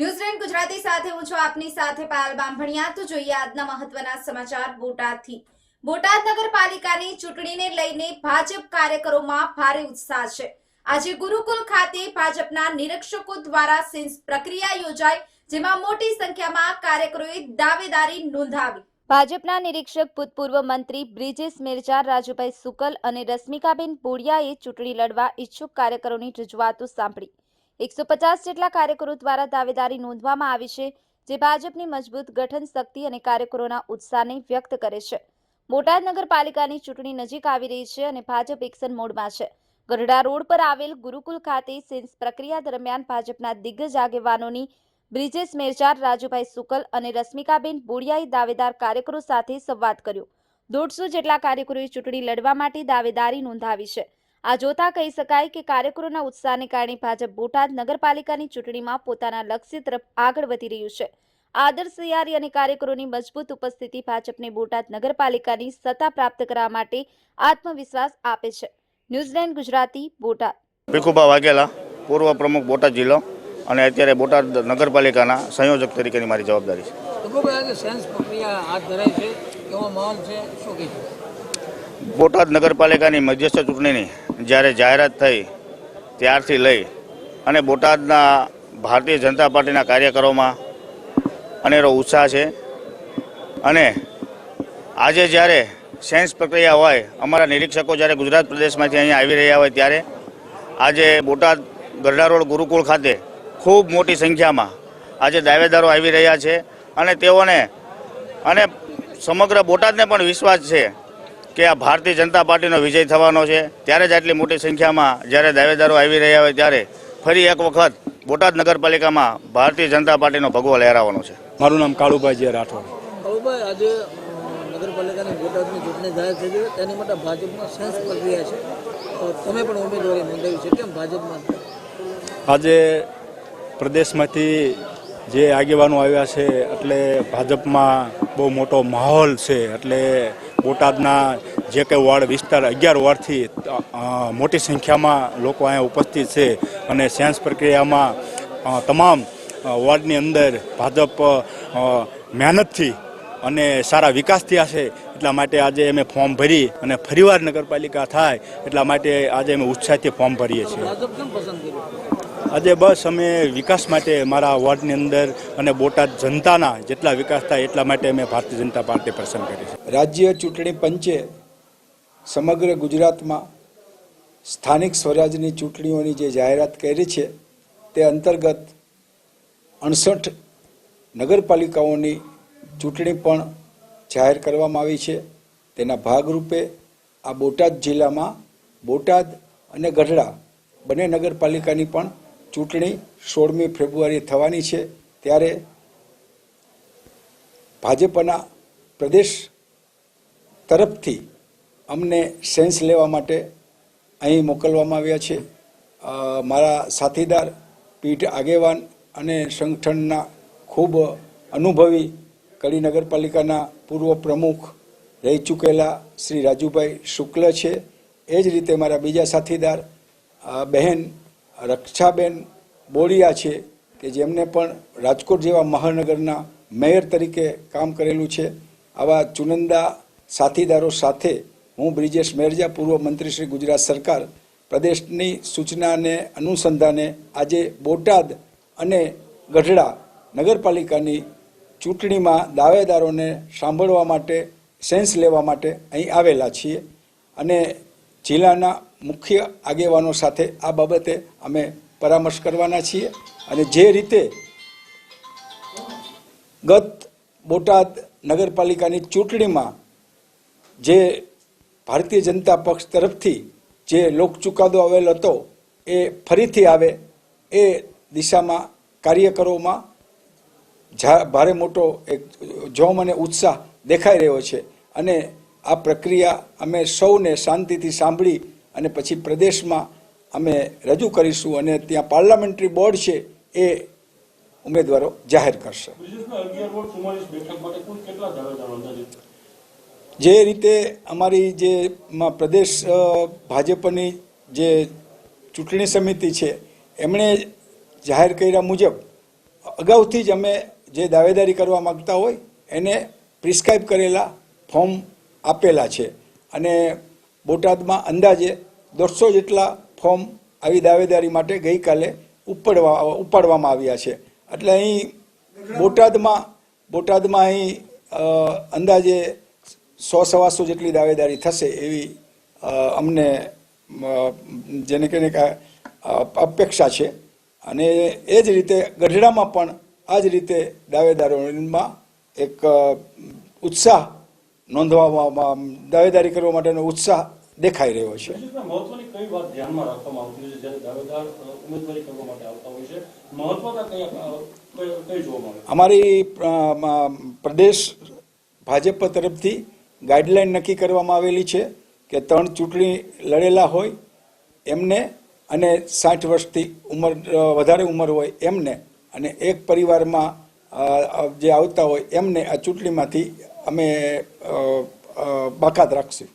ન્યૂઝલેન્ડ ગુજરાતી સાથે હું છું આપની સાથે પાયલ બામભણિયા તો જોઈએ આજના મહત્વના સમાચાર બોટાદથી. બોટાદ નગરપાલિકાની ચૂંટણીને લઈને ભાજપ કાર્યકરોમાં ભારે ઉત્સાહ છે. આજે ગુરુકુલ ખાતે ભાજપના નિરીક્ષકો દ્વારા સેન્સ પ્રક્રિયા યોજાઈ, જેમાં મોટી સંખ્યામાં કાર્યકરોએ દાવેદારી નોંધાવી. ભાજપના નિરીક્ષક ભૂતપૂર્વ મંત્રી બ્રિજેશ મેરજા રાજુભાઈ સુકલ અને રશ્મિકાબેન બોડિયાએ ચૂંટણી લડવા ઈચ્છુક કાર્યકરોની રજૂઆતો સાંભળી. એકસો પચાસ જેટલા કાર્યકરો દ્વારા દાવેદારી નોંધવામાં આવી છે, જે ભાજપની મજબૂત ગઠન શક્તિ અને કાર્યકરોના ઉત્સાહને વ્યક્ત કરે છે. બોટાદ નગરપાલિકાની ચૂંટણી નજીક આવી રહી છે અને ભાજપ એક્શન મોડમાં છે. ગરડા રોડ પર આવેલ ગુરુકુલ ખાતે સેન્સ પ્રક્રિયા દરમિયાન ભાજપના દિગ્ગજ આગેવાનોની બ્રિજેશ મેરજાર, રાજુભાઈ સુકલ અને રશ્મિકાબેન બોડિયાએ દાવેદાર કાર્યકરો સાથે સંવાદ કર્યો. દોઢસો જેટલા કાર્યકરોએ ચૂંટણી લડવા માટે દાવેદારી નોંધાવી છે. આ જોતા કહી શકાય કે કાર્યકરોના ઉત્સાહને કારણે ભાજપ બોટાદ નગરપાલિકાની ચૂંટણીમાં પોતાના લક્ષ્ય તરફ આગળ વધી રહ્યું છે. આદર્શ તૈયારી અને કાર્યકરોની મજબૂત ઉપસ્થિતિ ભાજપને બોટાદ નગરપાલિકાની સત્તા પ્રાપ્ત કરવા માટે આત્મવિશ્વાસ આપે છે. New Zealand Gujarati Botad. Bhikhubha Vaghela પૂર્વ પ્રમુખ બોટાદ જિલ્લો અને અત્યારે બોટાદ નગરપાલિકાના સંયોજક તરીકેની મારી જવાબદારી છે. બોટાદ નગરપાલિકાની મધ્યસ્થ ચૂંટણીની જ્યારે જાહેરાત થઈ ત્યારથી લઈ અને બોટાદના ભારતીય જનતા પાર્ટીના કાર્યકરોમાં અનેરો ઉત્સાહ છે. અને આજે જ્યારે સેન્સ પ્રક્રિયા હોય, અમારા નિરીક્ષકો જ્યારે ગુજરાત પ્રદેશમાંથી અહીંયા આવી રહ્યા હોય ત્યારે આજે બોટાદ ગરડા રોડ ગુરુકુળ ખાતે ખૂબ મોટી સંખ્યામાં આજે દાવેદારો આવી રહ્યા છે. અને તેઓને અને સમગ્ર બોટાદને પણ વિશ્વાસ છે કે આ ભારતીય જનતા પાર્ટીનો વિજય થવાનો છે. ત્યારે જ આટલી મોટી સંખ્યામાં જ્યારે દાવેદારો આવી રહ્યા હોય ત્યારે ફરી એક વખત બોટાદ નગરપાલિકામાં ભારતીય જનતા પાર્ટીનો ભગવો લહેરાવાનો છે. મારું નામ કાળુભાઈ જે રાઠોડ. કાળુભાઈ આજે નગરપાલિકાની બોટાદની ચૂંટણી જાહેર થઈ ગઈ તેની માટે ભાજપમાં સેન્સ પ્રક્રિયા છે. તમે પણ ઉમેદવારી નોંધાવી છે. કેમ ભાજપમાં? આજે પ્રદેશમાંથી જે આગેવાનો આવ્યા છે એટલે ભાજપમાં બહુ મોટો માહોલ છે. એટલે બોટાદના જે કંઈ વોર્ડ, વિસ્તાર, અગિયાર વોર્ડથી મોટી સંખ્યામાં લોકો અહીંયા ઉપસ્થિત છે અને સેન્સ પ્રક્રિયામાં તમામ વોર્ડની અંદર ભાજપ મહેનતથી અને સારા વિકાસ થયા છે એટલા માટે આજે અમે ફોર્મ ભરી અને ફરીવાર નગરપાલિકા થાય એટલા માટે આજે અમે ઉત્સાહથી ફોર્મ ભરીએ છીએ. આજે બસ અમે વિકાસ માટે મારા વોર્ડની અંદર અને બોટાદ જનતાના જેટલા વિકાસ થાય એટલા માટે અમે ભારતીય જનતા પાર્ટી પસંદ કરી છે. રાજ્ય ચૂંટણી પંચે સમગ્ર ગુજરાતમાં સ્થાનિક સ્વરાજની ચૂંટણીઓની જે જાહેરાત કરી છે તે અંતર્ગત અડસઠ નગરપાલિકાઓની ચૂંટણી પણ જાહેર કરવામાં આવી છે. તેના ભાગરૂપે આ બોટાદ જિલ્લામાં બોટાદ અને ગઢડા બંને નગરપાલિકાની પણ ચૂંટણી સોળમી ફેબ્રુઆરી થવાની છે. ત્યારે ભાજપના પ્રદેશ તરફથી અમને સેન્સ લેવા માટે અહીં મોકલવામાં આવ્યા છે. મારા સાથીદાર પીઠ આગેવાન અને સંગઠનના ખૂબ અનુભવી કડી નગરપાલિકાના પૂર્વ પ્રમુખ રહી ચૂકેલા શ્રી રાજુભાઈ શુક્લ છે. એ જ રીતે મારા બીજા સાથીદાર બહેન રક્ષાબેન બોળિયા છે કે જેમને પણ રાજકોટ જેવા મહાનગરના મેયર તરીકે કામ કરેલું છે. આવા ચુનંદા સાથીદારો સાથે હું બ્રિજેશ મેરજા, પૂર્વ મંત્રી શ્રી ગુજરાત સરકાર, પ્રદેશની સૂચનાને અનુસંધાને આજે બોટાદ અને ગઢડા નગરપાલિકાની ચૂંટણીમાં દાવેદારોને સાંભળવા માટે, સેન્સ લેવા માટે અહીં આવેલા છીએ અને જિલ્લાના મુખ્ય આગેવાનો સાથે આ બાબતે અમે પરામર્શ કરવાના છીએ અને જે રીતે ગત બોટાદ નગરપાલિકાની ચૂંટણીમાં જે ભારતીય જનતા પક્ષ તરફથી જે લોક ચુકાદો આવેલ હતો, એ ફરીથી આવે, એ દિશામાં કાર્યકરોમાં ભારે મોટો એક જોમ અને ઉત્સાહ દેખાઈ રહ્યો છે. અને આ પ્રક્રિયા અમે સૌને શાંતિથી સાંભળી અને પછી પ્રદેશમાં અમે રજૂ કરીશું અને ત્યાં પાર્લામેન્ટરી બોર્ડ છે એ ઉમેદવારો જાહેર કરશે. જે રીતે અમારી જે પ્રદેશ ભાજપની જે ચૂંટણી સમિતિ છે, એમણે જાહેર કર્યા મુજબ અગાઉથી જ અમે જે દાવેદારી કરવા માગતા હોય, એને પ્રિસ્ક્રાઇબ કરેલા ફોર્મ આપેલા છે. અને બોટાદમાં અંદાજે દોઢસો જેટલા ફોર્મ આવી દાવેદારી માટે ગઈકાલે ઉપાડવા, ઉપાડવામાં આવ્યા છે. એટલે અહીં બોટાદમાં બોટાદમાં અહીં અંદાજે સો, સવાસો જેટલી દાવેદારી થશે એવી અમને જેને કહીને અપેક્ષા છે. અને એ જ રીતે ગઢડામાં પણ આ જ રીતે દાવેદારોમાં એક ઉત્સાહ નોંધવામાં દાવેદારી કરવા માટેનો ઉત્સાહ દેખાઈ રહ્યો છે. મહત્વની કઈ વાત ધ્યાનમાં રાખવામાં આવતી છે? જ્યારે દાવેદાર ઉમેદવારી કરવા માટે આવતા હોય છે મહત્વતા કઈ અ, કઈ કઈ જોવામાં આવે અમારી પ્રદેશ ભાજપ તરફથી ગાઈડલાઈન નક્કી કરવામાં આવેલી છે કે ત્રણ ચૂંટણી લડેલા હોય એમને અને સાઠ વર્ષથી ઉંમર વધારે ઉંમર હોય એમને અને એક પરિવારમાં જે આવતા હોય એમને આ ચૂંટણીમાંથી અમે બાકાત રાખશું.